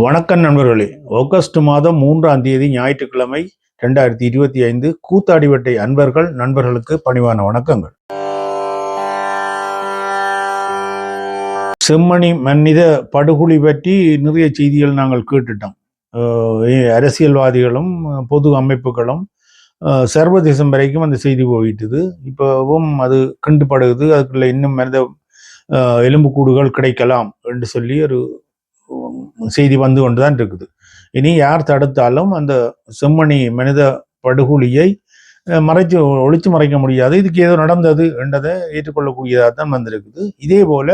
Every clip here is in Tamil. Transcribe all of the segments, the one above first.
வணக்கம் நண்பர்களே. ஆகஸ்ட் மாதம் மூன்றாம் தேதி ஞாயிற்றுக்கிழமை ரெண்டாயிரத்தி இருபத்தி ஐந்து கூத்தாடிவட்டை அன்பர்கள் நண்பர்களுக்கு பணிவான வணக்கங்கள். செம்மணி மனித படுகொலை பற்றி நிறைய செய்திகள் நாங்கள் கேட்டுட்டோம். அரசியல்வாதிகளும் பொது அமைப்புகளும் சர்வதேசம் வரைக்கும் அந்த செய்தி போயிட்டுது. இப்போவும் அது கண்டுபடுகுது அதுக்குள்ள இன்னும் மனித எலும்புக்கூடுகள் கிடைக்கலாம் என்று சொல்லி ஒரு செய்தி வந்து கொண்டுதான் இருக்குது. இனி யார் தடுத்தாலும் அந்த செம்மணி மனித படுகொலியை மறைச்சு ஒழிச்சு மறைக்க முடியாது. இதுக்கு ஏதோ நடந்தது என்றதை ஏற்றுக்கொள்ளக்கூடியதாக தான் வந்திருக்குது. இதே போல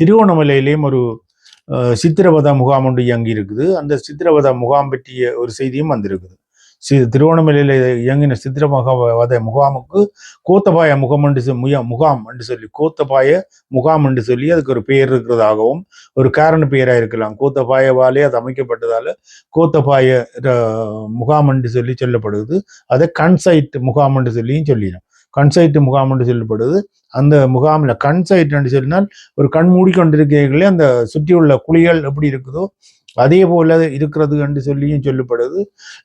திருவண்ணாமலையிலேயும் ஒரு சித்திரவதா முகாம் ஒன்று இயங்கி இருக்குது அந்த சித்திரவதா முகாம் பற்றிய ஒரு செய்தியும் வந்திருக்குது. சி திருவண்ணாமலையில் இயங்கின சித்திரவத முகாமுக்கு கோத்தபாய முகம் என்று முய- முகாம் என்று சொல்லி கோத்தபாய முகாம் என்று சொல்லி அதுக்கு ஒரு பெயர் இருக்கிறதாகவும் ஒரு காரண பெயராக இருக்கலாம். கோத்தபாயவாலே அது அமைக்கப்பட்டதால கோத்தபாய முகாம் என்று சொல்லி சொல்லப்படுது. அதை கன்சைட் முகாம் என்று சொல்லியும் சொல்லிடும் கன்சைட் முகாம் என்று சொல்லப்படுது. அந்த முகாமில் கன்சைட் என்று சொன்னால் ஒரு கண் மூடிக்கொண்டிருக்கிறீர்களே அந்த சுற்றியுள்ள குழிகள் எப்படி இருக்குதோ அதே போல இருக்கிறது என்று சொல்லியும் சொல்லப்படுது.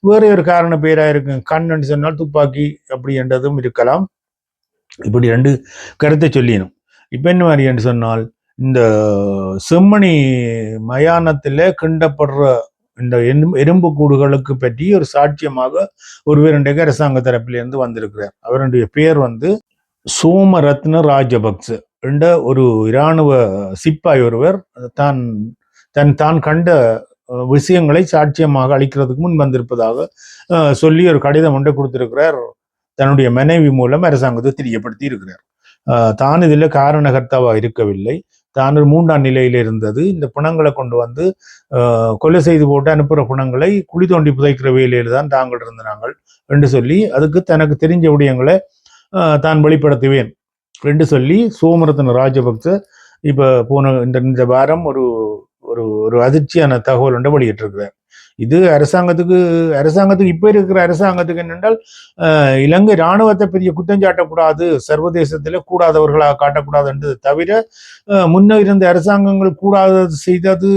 வேறே ஒரு காரண பேராக இருக்கு கண் என்று சொன்னால் துப்பாக்கி அப்படி என்றதும் இருக்கலாம். இப்படி ரெண்டு கருத்தை சொல்லிடணும் இப்போ என்ன மாதிரி என்று சொன்னால் இந்த செம்மணி மயானத்தில் கிண்டப்படுற இந்த எறும்பு எறும்பு கூடுகளுக்கு பற்றி ஒரு சாட்சியமாக ஒருவர் இன்றைக்கு அரசாங்க தரப்பிலிருந்து வந்திருக்கிறார். அவருடைய பெயர் வந்து சோமரத்ன ராஜபக்ச என்ற ஒரு இராணுவ சிப்பாய் ஒருவர். தான் தன் தான் கண்ட விஷயங்களை சாட்சியமாக அளிக்கிறதுக்கு முன் வந்திருப்பதாக சொல்லி ஒரு கடிதம் ஒன்றை கொடுத்திருக்கிறார். தன்னுடைய மனைவி மூலம் அரசாங்கத்தை தெரியப்படுத்தி இருக்கிறார். தான் இதில் காரணகர்த்தாவாக இருக்கவில்லை. தான் ஒரு மூன்றாம் நிலையில் இருந்தது. இந்த பிணங்களை கொண்டு வந்து கொலை செய்து போட்டு அனுப்புகிற பிணங்களை குழி தோண்டி புதைக்கிற வேலையில் தான் தாங்கள் இருந்தாங்கள் என்று சொல்லி அதுக்கு தனக்கு தெரிஞ்ச விடயங்களை தான் வெளிப்படுத்துவேன் என்று சொல்லி சோமரத்ன ராஜபக்ச இப்போ போன இந்த இந்த வாரம் ஒரு ஒரு ஒரு அதிர்ச்சியான தகவல் ஒன்றை வெளியிட்டிருக்கிறார் இது அரசாங்கத்துக்கு அரசாங்கத்துக்கு இப்போ இருக்கிற அரசாங்கத்துக்கு என்னென்றால் அஹ், இலங்கை இராணுவத்தை பெரிய குற்றம் சாட்டக்கூடாது சர்வதேசத்தில் கூடாதவர்களாக காட்டக்கூடாதுன்றது தவிர முன்ன இருந்த அரசாங்கங்கள் கூடாதது செய்தது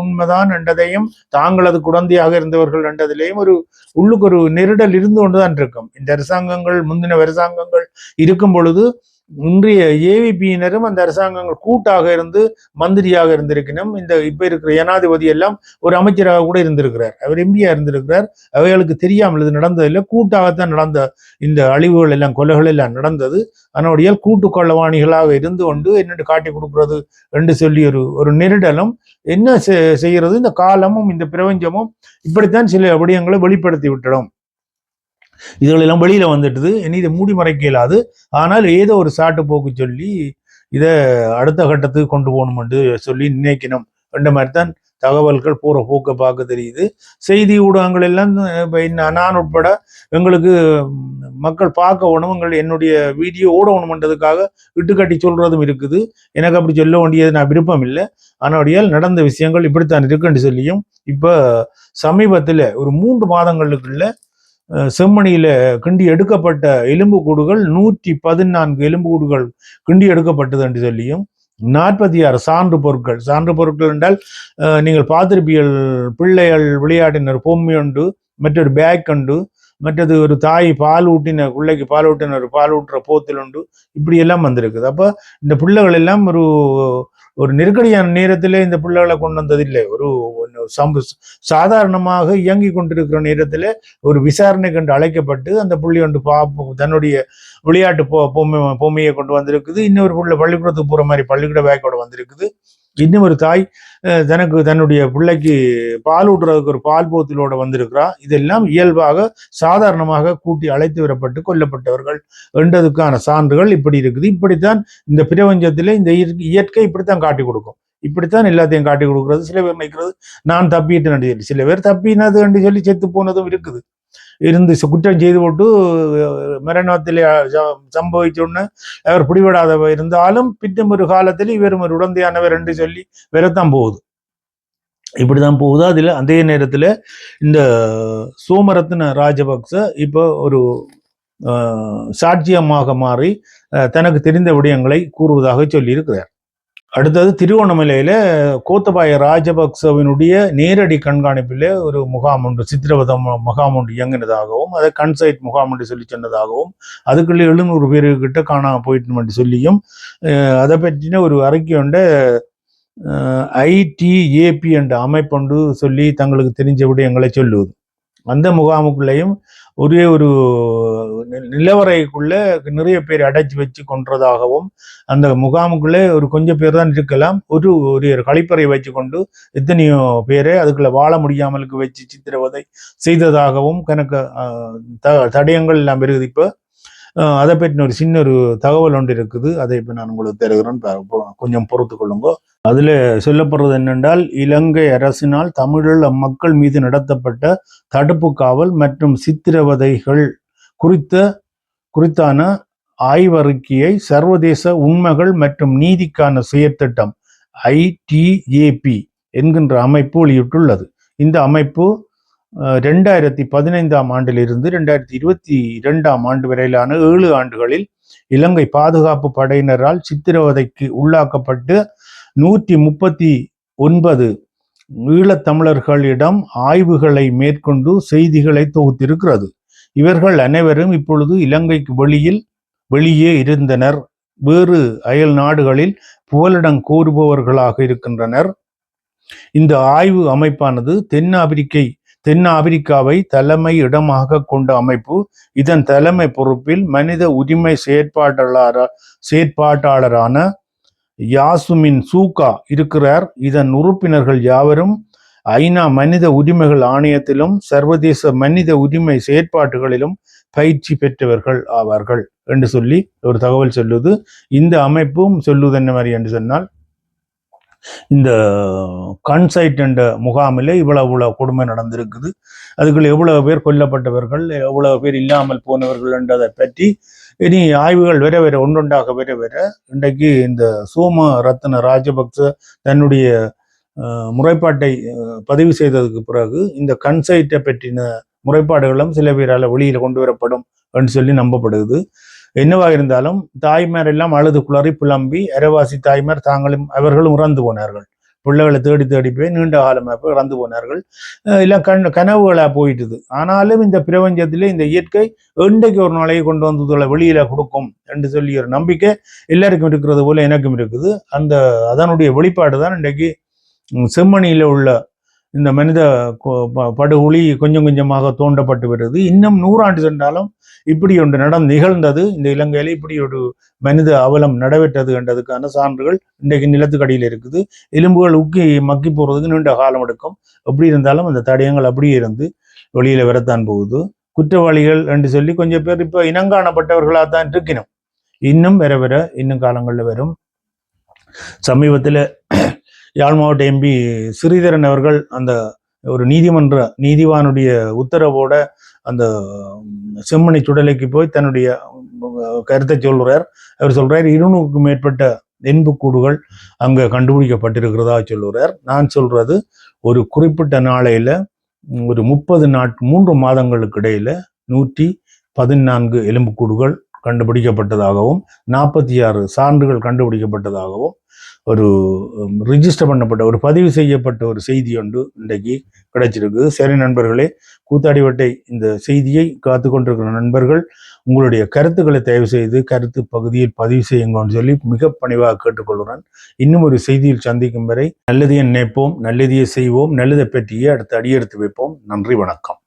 உண்மைதான் என்றதையும் தாங்கள் அது குழந்தையாக இருந்தவர்கள் என்றதிலேயும் ஒரு உள்ளுக்கு ஒரு நெருடல் இருந்து கொண்டுதான் இருக்கும். இந்த அரசாங்கங்கள் முந்தின அரசாங்கங்கள் இருக்கும் பொழுது இன்றைய ஏவிபியினரும் அந்த அரசாங்கங்கள் கூட்டாக இருந்து மந்திரியாக இருந்திருக்கணும். இந்த இப்ப இருக்கிற ஜனாதிபதி எல்லாம் ஒரு அமைச்சராக கூட இருந்திருக்கிறார். அவர் எம்பியா இருந்திருக்கிறார். அவைகளுக்கு தெரியாமல் இது நடந்ததில்லை. கூட்டாகத்தான் நடந்த இந்த அழிவுகள் எல்லாம் கொலைகள் எல்லாம் நடந்தது. அதனுடைய கூட்டு கொள்ளவாணிகளாக இருந்து கொண்டு என்னென்று காட்டி கொடுக்கிறது என்று சொல்லி ஒரு ஒரு நெருடலும் என்ன செ- செய்கிறது? இந்த காலமும் இந்த பிரபஞ்சமும் இப்படித்தான் சில விடயங்களை வெளிப்படுத்தி விட்டுடும். இதுகளெல்லாம் வெளியில வந்துட்டுது. இனி இதை மூடி மறைக்க இயலாது. ஆனால் ஏதோ ஒரு சாட்டு போக்கு சொல்லி இதை அடுத்த கட்டத்துக்கு கொண்டு போகணும்னு சொல்லி நினைக்கணும். என்ற மாதிரி தான் தகவல்கள் போற போக்க பார்க்க தெரியுது. செய்தி ஊடகங்கள் எல்லாம் நான் உட்பட எங்களுக்கு மக்கள் பார்க்க வேணும். எங்கள் என்னுடைய வீடியோ ஓடணுமன்றதுக்காக இட்டுக்கட்டி சொல்றதும் இருக்குது. எனக்கு அப்படி சொல்ல வேண்டியது நான் விருப்பம் இல்லை ஆனால் நடந்த விஷயங்கள் இப்படித்தான் இருக்குன்னு சொல்லியும் இப்போ சமீபத்துல ஒரு மூன்று மாதங்களுக்குள்ள செம்மணியில கிண்டி எடுக்கப்பட்ட எலும்புக்கூடுகள் நூற்றி பதினான்கு எலும்பு கூடுகள் கிண்டி எடுக்கப்பட்டது என்று சொல்லியும் நாற்பத்தி ஆறு சான்று பொருட்கள். சான்று பொருட்கள் என்றால் நீங்கள் பார்த்திருப்பீர்கள் பிள்ளைகள் விளையாடினர் பொம்மை உண்டு மற்றொரு பேக் உண்டு மற்றது ஒரு தாய் பால் ஊட்டின பிள்ளைக்கு பால் ஊட்டின ஒரு பால் ஊட்டுற போத்தில் உண்டு இப்படி எல்லாம் வந்திருக்குது. அப்ப இந்த பிள்ளைகள் எல்லாம் ஒரு ஒரு நெருக்கடியான நேரத்திலே இந்த பிள்ளைகளை கொண்டு வந்ததில்லை. ஒரு ஒரு சாதாரணமாக இயங்கி கொண்டிருக்கிற நேரத்தில் ஒரு விசாரணை கண்டு அழைக்கப்பட்டு அந்த புள்ளி ஒன்று பா தன்னுடைய விளையாட்டு பொ பொம்மை பொம்மையை கொண்டு வந்திருக்குது. இன்னொரு புள்ள பள்ளிக்கூடத்துக்கு போகிற மாதிரி பள்ளிக்கூட பேக்கோட வந்திருக்குது. இன்னும் ஒரு தாய் தனக்கு தன்னுடைய பிள்ளைக்கு பால் ஊட்டுறதுக்கு ஒரு பால் போத்திலோட வந்திருக்கிறா. இதெல்லாம் இயல்பாக சாதாரணமாக கூட்டி அழைத்து வரப்பட்டு கொல்லப்பட்டவர்கள் என்றதுக்கான சான்றுகள் இப்படி இருக்குது. இப்படித்தான் இந்த பிரபஞ்சத்தில் இந்த இயற்கை- இயற்கை இப்படித்தான் காட்டி கொடுக்கும். இப்படித்தான் எல்லாத்தையும் காட்டி கொடுக்கிறது சில பேர் நிற்கிறது நான் தப்பிட்டு சொல்லி சில பேர் தப்பினது என்று சொல்லி செத்து போனதும் இருக்குது. இருந்து குற்றம் செய்து போட்டு அஹ், மரணத்திலே உடனே அவர் பிடிபடாதவர் இருந்தாலும் பின்னும் ஒரு காலத்தில் இவரும் ஒரு உடந்தையானவர் என்று சொல்லி வரத்தான் போகுது. இப்படிதான் போகுது. அதுல அதே நேரத்துல இந்த சோமரத்ன ராஜபக்ச இப்போ ஒரு அஹ், சாட்சியமாக மாறி அஹ், தனக்கு தெரிந்த விடயங்களை கூறுவதாக சொல்லியிருக்கிறார். அடுத்தது திருவண்ணாமலையில் கோத்தபாய ராஜபக்சவினுடைய நேரடி கண்காணிப்பில் ஒரு முகாம் ஒன்று சித்திரவதம் முகாம் ஒன்று இயங்கினதாகவும் அதை கன்சைட் முகாம் என்று சொல்லி சொன்னதாகவும் அதுக்குள்ளே எழுநூறு பேருக்கிட்ட காணாமல் போயிட்டு சொல்லியும் அதை பற்றின ஒரு அறிக்கை ஒன்றை ஐடிஏபி என்ற அமைப்பு சொல்லி தங்களுக்கு தெரிஞ்ச விடயங்களை சொல்லுவது. அந்த முகாமுக்குள்ளேயும் ஒரே ஒரு நிலவரைக்குள்ள நிறைய பேர் அடைச்சி வச்சு கொன்றதாகவும் அந்த முகாமுக்குள்ளே ஒரு கொஞ்சம் பேர் தான் இருக்கலாம். ஒரு ஒரு கழிப்பறை வச்சு கொண்டு எத்தனையோ பேரை அதுக்குள்ள வாழ முடியாமலுக்கு வச்சு சித்திரவதை செய்ததாகவும் கணக்கு த- தடயங்கள் எல்லாம் இருக்குது இப்போ அதை பற்றின ஒரு சின்ன ஒரு தகவல் ஒன்று இருக்குது. அதை இப்போ நான் உங்களுக்கு தருகிறேன். கொஞ்சம் பொறுத்து கொள்ளுங்க. அதில் சொல்லப்படுறது என்னென்றால் இலங்கை அரசினால் தமிழீழ மக்கள் மீது நடத்தப்பட்ட தடுப்பு காவல் மற்றும் சித்திரவதைகள் குறித்த குறித்தான ஆய்வறிக்கையை சர்வதேச உண்மைகள் மற்றும் நீதிக்கான செயற்திட்டம் ஐடிஏபி என்கின்ற அமைப்பு வெளியிட்டுள்ளது. இந்த அமைப்பு ரெண்டாயிரத்தி பதினைந்தாம் ஆண்டிலிருந்து ரெண்டாயிரத்தி இருபத்தி இரண்டாம் ஆண்டு வரையிலான ஏழு ஆண்டுகளில் இலங்கை பாதுகாப்பு படையினரால் சித்திரவதைக்கு உள்ளாக்கப்பட்டு நூற்றி முப்பத்தி ஒன்பது ஈழத்தமிழர்களிடம் ஆய்வுகளை மேற்கொண்டு செய்திகளை தொகுத்திருக்கிறது. இவர்கள் அனைவரும் இப்பொழுது இலங்கைக்கு வெளியில் வெளியே இருந்தனர். வேறு அயல் நாடுகளில் புகலிடம் கோருபவர்களாக இருக்கின்றனர். இந்த ஆய்வு அமைப்பானது தென்னாப்பிரிக்கை தென்னாப்பிரிக்காவை தலைமை இடமாக கொண்ட அமைப்பு இதன் தலைமை பொறுப்பில் மனித உரிமை செயற்பாட்டாளர செயற்பாட்டாளரான யாசுமின் சூகா இருக்கிறார். இதன் உறுப்பினர்கள் யாவரும் ஐநா மனித உரிமைகள் ஆணையத்திலும் சர்வதேச மனித உரிமை செயற்பாட்டுகளிலும் பயிற்சி பெற்றவர்கள் ஆவார்கள். என்று சொல்லி ஒரு தகவல் சொல்லுது. இந்த அமைப்பும் சொல்லுது என்ன மாதிரி என்று சொன்னால் இந்த கன்சைட் என்ற முகாமில் இவ்வளவு இவ்வளவு கொடுமை நடந்திருக்குது. அதுக்குள்ள எவ்வளவு பேர் கொல்லப்பட்டவர்கள் எவ்வளவு பேர் இல்லாமல் போனவர்கள் என்றதை பற்றி இனி ஆய்வுகள் வர வர ஒன்றொன்றாக வர வர இன்றைக்கு இந்த சோம ரத்ன ராஜபக்ச தன்னுடைய அஹ், முறைப்பாட்டை பதிவு செய்ததுக்கு பிறகு இந்த கன்சைட்டை பற்றின முறைப்பாடுகளும் சில பேரால் வெளியில் கொண்டு வரப்படும் என்று சொல்லி நம்பப்படுது. என்னவா இருந்தாலும் தாய்மார் எல்லாம் அழுது குளறி புலம்பி அரவாசி தாய்மார் தாங்களும் அவர்களும் இறந்து போனார்கள். பிள்ளைகளை தேடி தேடி போய் நீண்ட காலமாக போய் இறந்து போனார்கள். அஹ் எல்லாம் கண் கனவுகளா போயிட்டுது. ஆனாலும் இந்த பிரபஞ்சத்திலே இந்த இயற்கை என்றைக்கு ஒரு நாளைக்கு கொண்டு வந்து இதுல வெளியில கொடுக்கும் என்று சொல்லி ஒரு நம்பிக்கை எல்லாருக்கும் இருக்கிறது போல எனக்கும் இருக்குது. அந்த அதனுடைய வெளிப்பாடு தான் இன்றைக்கு செம்மணியில் உள்ள இந்த மனித கொ- படுகொலி கொஞ்சம் கொஞ்சமாக தோண்டப்பட்டு வருது. இன்னும் நூறாண்டு சென்றாலும் இப்படி ஒன்று நடம் நிகழ்ந்தது. இந்த இலங்கையில இப்படி ஒரு மனித அவலம் நடைபெற்றது என்றதுக்கான சான்றுகள் இன்றைக்கு நிலத்துக்கடியில் இருக்குது. எலும்புகள் உக்கி மக்கி போறதுக்கு நீண்ட காலம் எடுக்கும். எப்படி இருந்தாலும் அந்த தடயங்கள் அப்படியே இருந்து வெளியில வரத்தான் போகுது. குற்றவாளிகள் என்று சொல்லி கொஞ்சம் பேர் இப்போ இனங்காணப்பட்டவர்களாக தான் இருக்கணும் இன்னும் வர வர இன்னும் காலங்களில் வரும். சமீபத்தில் யாழ் மாவட்ட எம்பி ஸ்ரீதரன் அவர்கள் அந்த ஒரு நீதிமன்ற நீதிவானுடைய உத்தரவோட அந்த உம், செம்மணி சுடலைக்கு போய் தன்னுடைய கருத்தை சொல்கிறார் அவர் சொல்றார் இருநூறுக்கும் மேற்பட்ட எண்புக்கூடுகள் அங்கே கண்டுபிடிக்கப்பட்டிருக்கிறதா சொல்லுகிறார் நான் சொல்றது ஒரு குறிப்பிட்ட நாளையில ஒரு முப்பது நாட் மூன்று மாதங்களுக்கு இடையில நூற்றி பதினான்கு எலும்புக்கூடுகள் கண்டுபிடிக்கப்பட்டதாகவும் நாற்பத்தி ஆறு சான்றுகள் கண்டுபிடிக்கப்பட்டதாகவும் ஒரு ரிஜிஸ்டர் பண்ணப்பட்ட ஒரு பதிவு செய்யப்பட்ட ஒரு செய்தி ஒன்று இன்றைக்கு கிடைச்சிருக்கு. சரி நண்பர்களே கூத்தாடிவட்டை இந்த செய்தியை காத்து கொண்டிருக்கிற நண்பர்கள் உங்களுடைய கருத்துக்களை தயவு செய்து கருத்து பகுதியில் பதிவு செய்யுங்கன்னு சொல்லி மிக பணிவாக கேட்டுக்கொள்கிறேன். இன்னும் ஒரு செய்தியில் சந்திக்கும் வரை நல்லதையே நினைப்போம் நல்லதையே செய்வோம் நல்லதை பற்றியே அடுத்து அடியெடுத்து வைப்போம். நன்றி வணக்கம்.